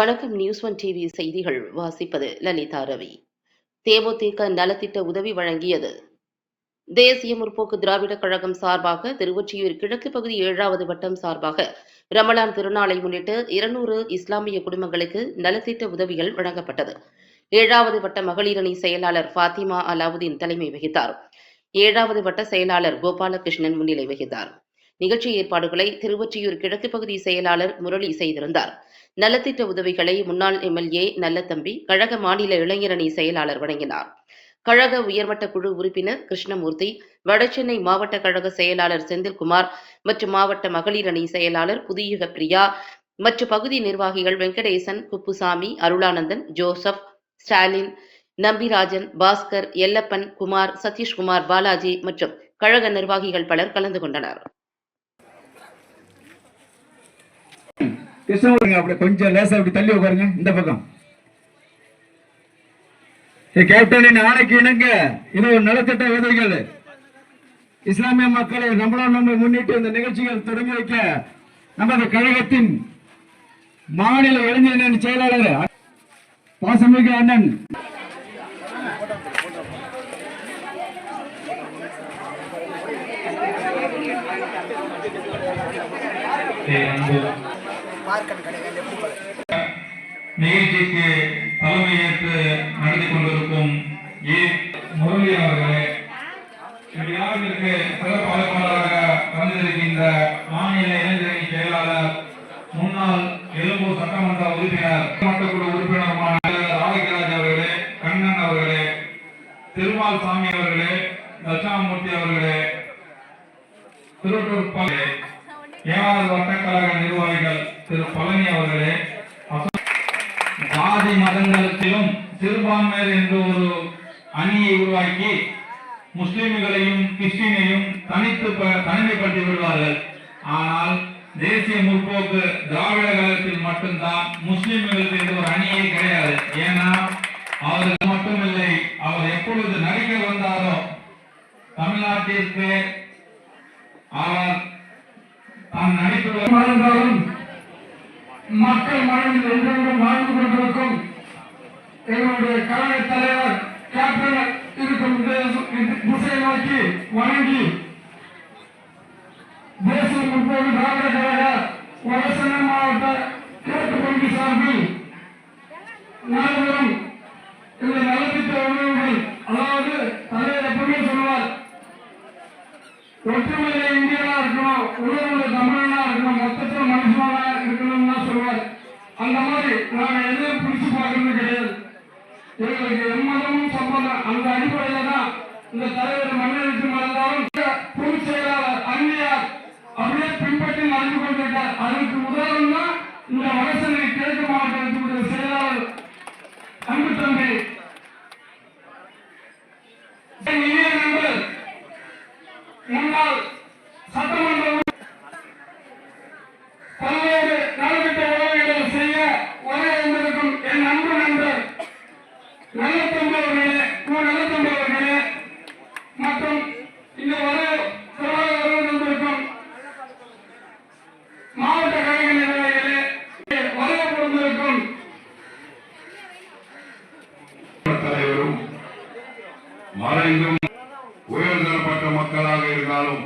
வணக்கம் news one TV செய்திகள் வாசிப்பது லலிதா ரவி. தேமுதிக நலத்திட்ட உதவி வழங்கியது. தேசிய முற்போக்கு திராவிடக் கழகம் சார்பாக திருவொற்றியூர் கிழக்கு பகுதி ஏழாவது வட்டம் சார்பாக ரமலான் திருநாளை முன்னிட்டு இருநூறு இஸ்லாமிய குடும்பங்களுக்கு நலத்திட்ட உதவிகள் வழங்கப்பட்டது. ஏழாவது வட்ட மகளிரணி செயலாளர் ஃபாத்திமா அலாவுதீன் தலைமை வகித்தார். ஏழாவது வட்ட செயலாளர் கோபாலகிருஷ்ணன் முன்னிலை வகித்தார். நிகழ்ச்சி ஏற்பாடுகளை திருவொற்றியூர் கிழக்கு பகுதி செயலாளர் முரளி செய்திருந்தார். நலத்திட்ட உதவிகளை முன்னாள் எம்எல்ஏ நல்லத்தம்பி கழக மாநில இளைஞரணி செயலாளர் வழங்கினார். கழக உயர்மட்ட குழு உறுப்பினர் கிருஷ்ணமூர்த்தி வடசென்னை மாவட்ட கழக செயலாளர் செந்தில்குமார் மற்றும் மாவட்ட மகளிர் அணி செயலாளர் புதியுக பிரியா மற்றும் பகுதி நிர்வாகிகள் வெங்கடேசன் குப்புசாமி அருளானந்தன் ஜோசப் ஸ்டாலின் நம்பிராஜன் பாஸ்கர் எல்லப்பன் குமார் சதீஷ்குமார் பாலாஜி மற்றும் கழக நிர்வாகிகள் பலர் கலந்து கொண்டனர். கிருஷ்ணவருங்க அப்படி கொஞ்சம் லேசா அப்படி தள்ளி உட்காருங்க. இந்த பக்கம். ஏ, கேப்டனின் ஆணைக்கு இணங்க. இது ஒரு நலத்திட்ட உதவிகள். இஸ்லாமிய மக்களை நம்மளும் நம்ம முன்னிட்டு இந்த நிகழ்ச்சிகள் தொடங்கி வைக்க நமது கழகத்தின் மாநில இளைஞர் செயலாளர் பாசமிகு அண்ணன். நிகழ்ச்சிக்கு தலைமையேற்று நடத்தி கொண்டிருக்கும் ஏ முரளி அவர்களே விழாவிற்கு சிறப்பு அழைப்பாளராக வந்திருக்கின்ற மாநில இளைஞரணி செயலாளர் முன்னாள் எழும்பூர் சட்டமன்ற உறுப்பினர் மட்டக்குழு உறுப்பினருமான ராஜகிராஜ் அவர்களே கண்ணன் அவர்களே திருமால் சாமி அவர்களே தட்சாமூர்த்தி அவர்களே திருவள்ளூர் ஏழாவது வட்டக்கழக நிர்வாகிகள் திரு பழனி அவர்களே ஜாதி மதங்களுக்கும் சிறுபான்மையர் என்று ஒரு அணியை உருவாக்கி முஸ்லிம்களையும் கிறிஸ்டினையும் தனித்து ப- தனிமைப்படுத்தி விடுவார்கள். ஆனால் தேசிய முற்போக்கு திராவிட கழகத்தில் மட்டும்தான் முஸ்லிம்களுக்கு என்ற ஒரு அணியே கிடையாது. ஏன்னா அவருக்கு மட்டுமில்லை. அவர் எப்பொழுது நடிக்க வந்தாரோ தமிழ்நாட்டிற்கு அவர் தான் நடிப்பு மக்கள் மனதில் என்றென்றும் வாழ்ந்து கொண்டிருக்கும் எங்களுடைய கழக தலைவர் கேப்டன் இருக்கும் இந்த- திசையை நோக்கி வணங்கி தேசிய முற்போக்கு திராவிட கழக வடசென்னை மாவட்ட கிழக்கு பகுதி சார்பில் நடைபெறும் இந்த நலத்திட்ட உணவுகள் அதாவது தலைவர் எப்பவுமே சொல்லுவார் ஒற்றுமையில இந்தியனா இருக்கணும் உணவுல தமிழனா இருக்கணும் மொத்தத்தில் மனுஷனா இருக்கணும்னு தான் சொல்லுவார் அந்த மாதிரி நான் எதையும் பிடிச்சு பார்க்கறது கிடையாது. எங்களுக்கு எம்மதமும் சம்பந்தம் அந்த அடிப்படையில தான் இந்த தலைவர் மன்னருக்கு மறந்தாலும் பொதுச் செயலாளர் அந்நியார் அப்படியே பின்பற்றி நடந்து கொண்டிருக்கார். அதற்கு உதாரணம் தான் இந்த வடசென்னை கிழக்கு மாவட்டத்தினுடைய செயலாளர் அன்பு தம்பி என் இனிய நண்பர் முன்னாள் சட்டமன்ற உறுப்பினர் பல்வேறு நலத்திட்ட உதவிகளை செய்ய வர வந்திருக்கும் என் அன்பு நண்பர் நல்லத்தம்பி அவர்களே கு நல்லத்தம்பி அவர்களே மற்றும் இங்கு வர சிறப்பாக வருகை தந்திருக்கும் மாவட்ட கழக நிர்வாகிகளே வருகை புரிந்திருக்கும் தலைவரும் மறைந்தும் உயர்தரப்பட்ட மக்களாக இருந்தாலும்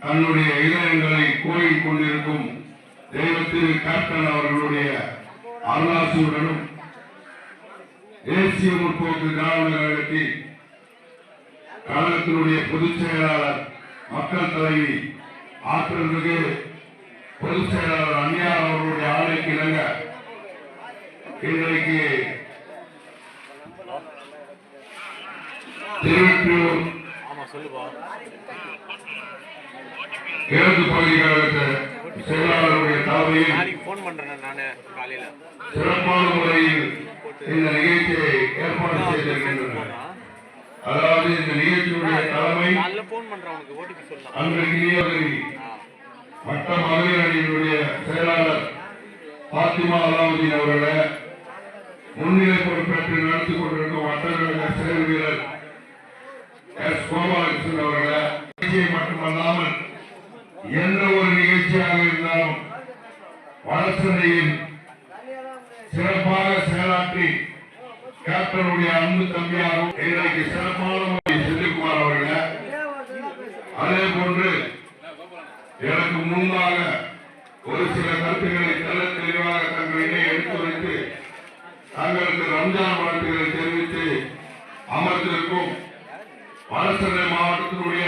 தன்னுடைய இதயங்களை கோயில் கொண்டிருக்கும் தெய்வத்திரு கேப்டன் அவர்களுடைய அருளாசியுடனும் தேசிய முற்போக்கு திராவிட கழகத்தில் கழகத்தினுடைய பொதுச் செயலாளர் மக்கள் தலைவி ஆற்றலுக்கு பொதுச் செயலாளர் அந்நியார் அவர்களுடைய ஆணைக்கு இணங்க இன்றைக்கு திருவற்றூர் கிழக்கு பகுதி கழகத்த செயலாளருடைய தலைமையில் நாளைக்கு ஃபோன் பண்றேன் நானு காலையில. சிறப்பான முறையில் இந்த நிகழ்ச்சியை ஏற்பாடு செய்திருக்கின்றனர். அதாவது இந்த நிகழ்ச்சியுடைய தலைமை அன்றைக்கு வட்ட மகளிர் அணியினுடைய செயலாளர் பாத்திமா அலாவுதீன் அவர்களை முன்னிலை பொறுப்பேற்று நடத்தி கொண்டிருக்கும் வட்டக்கழக செயல் வீரர் எஸ் கோபாலகிருஷ்ணன் அவர்களை நிகழ்ச்சியை மட்டுமல்லாமல் எந்த ஒரு நிகழ்ச்சியாக இருந்தாலும் வளர்ச்சியில் சிறப்பாக செயலாற்றி கேப்டனுடைய அன்பு தம்பியாரும் இன்றைக்கு சிறப்பான முறையில் செந்தில்குமார் அவர்கள் அதே போன்று எனக்கு முன்பாக ஒரு சில கருத்துக்களை தெல்ல தெளிவாக தங்களிடையே எடுத்துரைத்து தங்களுக்கு ரம்ஜான் வாழ்த்துக்களை தெரிவித்து அமர்ந்திருக்கும் வடசென்னை மாவட்டத்தினுடைய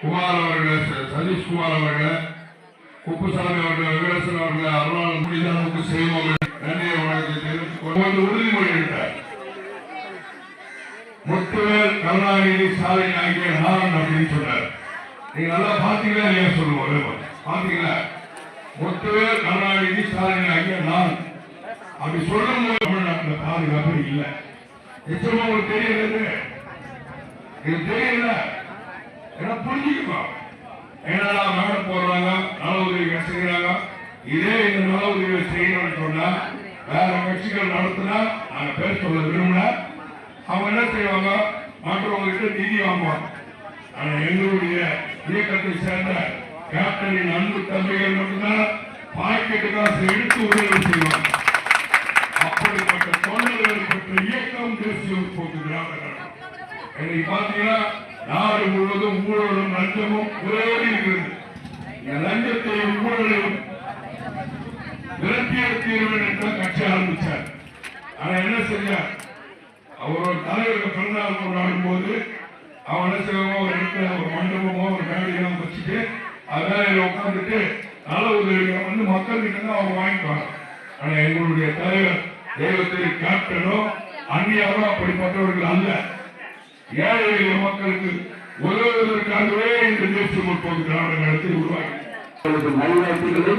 குமார் அவர்கள் ச- சதீஷ்குமார் அவர்கள் குப்புசாமி அவர்கள் வெங்கடேசன் அவர்கள் அருணாள் முடிந்தளவுக்கு செய்வோம் நன்றிய வணக்கத்தை தெரிவித்துக் கொண்டு உறுதிமொழி எடுத்தார் முத்துவேல் கருணாநிதி ஸ்டாலின் ஆகிய நான் அப்படின்னு சொன்னார். நீங்க நல்லா பாத்தீங்களா இல்லையா சொல்லுவோம் பாத்தீங்களா முத்துவேல் கருணாநிதி ஸ்டாலின் ஆகிய நான் அப்படி சொல்லும் போது தமிழ்நாட்டில் பாதுகாப்பு இல்லை. நிச்சயமா உங்களுக்கு தெரியல இது தெரியல. ஏன்னா புரிஞ்சுக்கணும் என்னடா மேட போடுறாங்க நல இதே இந்த நல உதவிகள் செய்யணும்னு சொன்னா வேற கட்சிகள் நடத்தினா நாங்க பேர் சொல்ல விரும்பினா அவங்க என்ன செய்வாங்க? மற்றவங்ககிட்ட நிதி வாங்குவாங்க. ஆனா எங்களுடைய இயக்கத்தை சேர்ந்த கேப்டனின் அன்பு தம்பிகள் மட்டும்தான் பாக்கெட்டு காசு எடுத்து உதவி செய்வாங்க. அப்படிப்பட்ட தொண்டர்கள் பெற்ற இயக்கம் தேசிய முற்போக்கு திராவிட இன்னைக்கு பாத்தீங்கன்னா நாடு முழுவதும் ஊழலும் லஞ்சமும் உரையோடி இருக்கிறது இந்த லஞ்சத்தையும் ஊழலையும் விரட்டி எடுத்தீர்கள் என்ற கட்சி ஆரம்பிச்சார். ஆனா என்ன செஞ்சார்? அவர் ஒரு தலைவருக்கு பிறந்தநாள் கொண்டாடும் போது அவன் என்ன செய்வாங்க ஒரு இடத்துல ஒரு மண்டபமோ ஒரு மேடையோ வச்சுட்டு அதான் உட்காந்துட்டு நல உதவிகளை வந்து மக்கள் கிட்ட இருந்து அவங்க வாங்கிக்குவாங்க ஆனா எங்களுடைய தலைவர் தெய்வத்திரி கேப்டனோ அந்நியாரோ அப்படிப்பட்டவர்கள் அல்ல. ஏழை எளிய மக்களுக்கு உதவுவதற்காகவே இந்த தேசிய முற்போக்கு திராவிட கழகத்தை உருவாக்கி நல்வாழ்த்துக்களை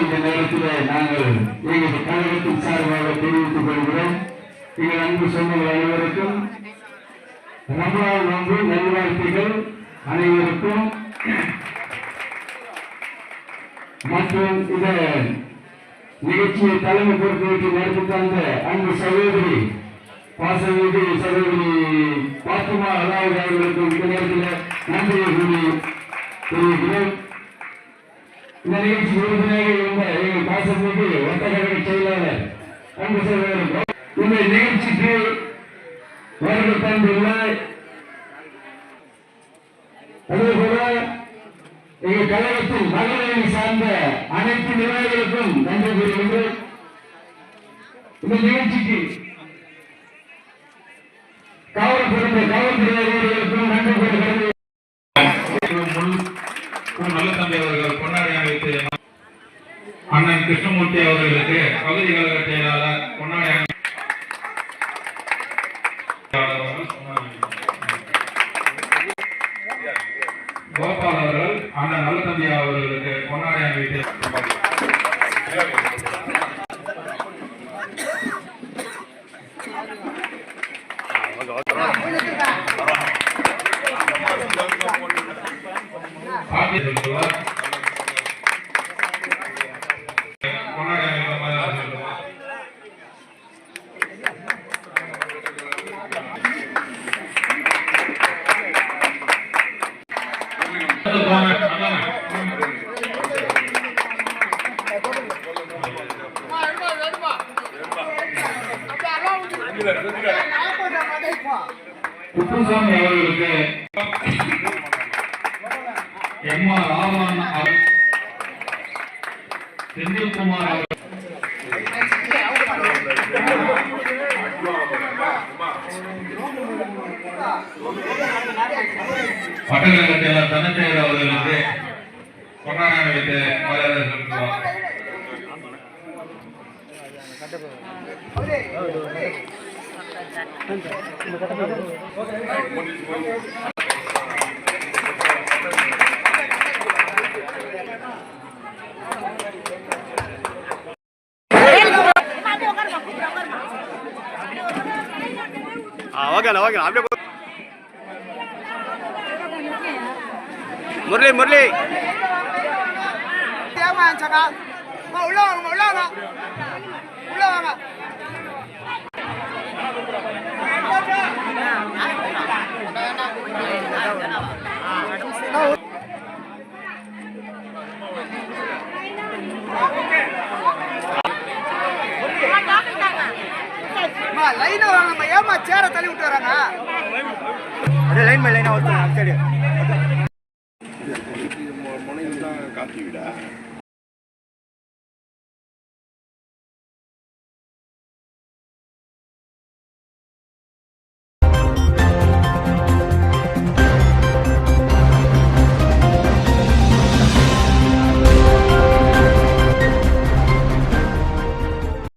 இந்த நேரத்தில் நாங்கள் எங்கள் கழகத்தின் சார்பாக தெரிவித்துக் கொள்கிறோம். எங்கள் அன்பு சொந்தங்கள் அனைவருக்கும் ரமலான் நோன்பு நல்வாழ்த்துகள் அனைவருக்கும். மற்றும் இந்த நிகழ்ச்சியை தலைமை பொறுப்பேற்று நடத்தி தந்த அன்பு சகோதரி பாசமிகு சகோதரி பாத்துமா அல்லாஹ் அவர்களுக்கு இந்த நேரத்தில் நன்றியை கூறி தெரிவிக்கிறோம். இந்த நிகழ்ச்சி உறுப்பினராக இருந்த எங்கள் பாசமிகு வர்த்தக செயலாளர் அன்பு சகோதரர் இந்த நிகழ்ச்சிக்கு வருகை தந்துள்ள அதேபோல எங்கள் கழகத்தின் மகளிரை சார்ந்த அனைத்து நிர்வாகிகளுக்கும் நன்றி கூறுகின்றோம். இந்த நிகழ்ச்சிக்கு காவல் புரிந்த காவல்துறை அதிகாரிகளுக்கும் நன்றி கூறுகிறது முன் நல்ல தம்பி அவர்கள் பொன்னாடி அணிவித்து அண்ணன் கிருஷ்ணமூர்த்தி அவர்களுக்கு பகுதி கழக செயலாளர் பொன்னாடி கோபால் அவர்கள் அண்ணன் நல்ல அவர்களுக்கு பொன்னாடி குப்புசாமி அவர்களுக்கு எம் ஆர் ராமன் அவர் செந்தில்குமார் அவர் பட்டக்கழக செயலர் தனச்செயலர் அவர்களுக்கு கொண்டாட வைத்து மரியாதை செலுத்துவார் ஓகேண்ணா ஓகேண்ணா அப்படியே முரளி முரளி. தேவை சகா உள்ள வாங்க உள்ள வாங்க. உள்ள வாங்க. லைனா ஏமா சேர தள்ளி விட்டு வராங்க? அப்படியே லைன் பை லைனாக ஒருத்தர் சரி. முனையில் தான் காத்தி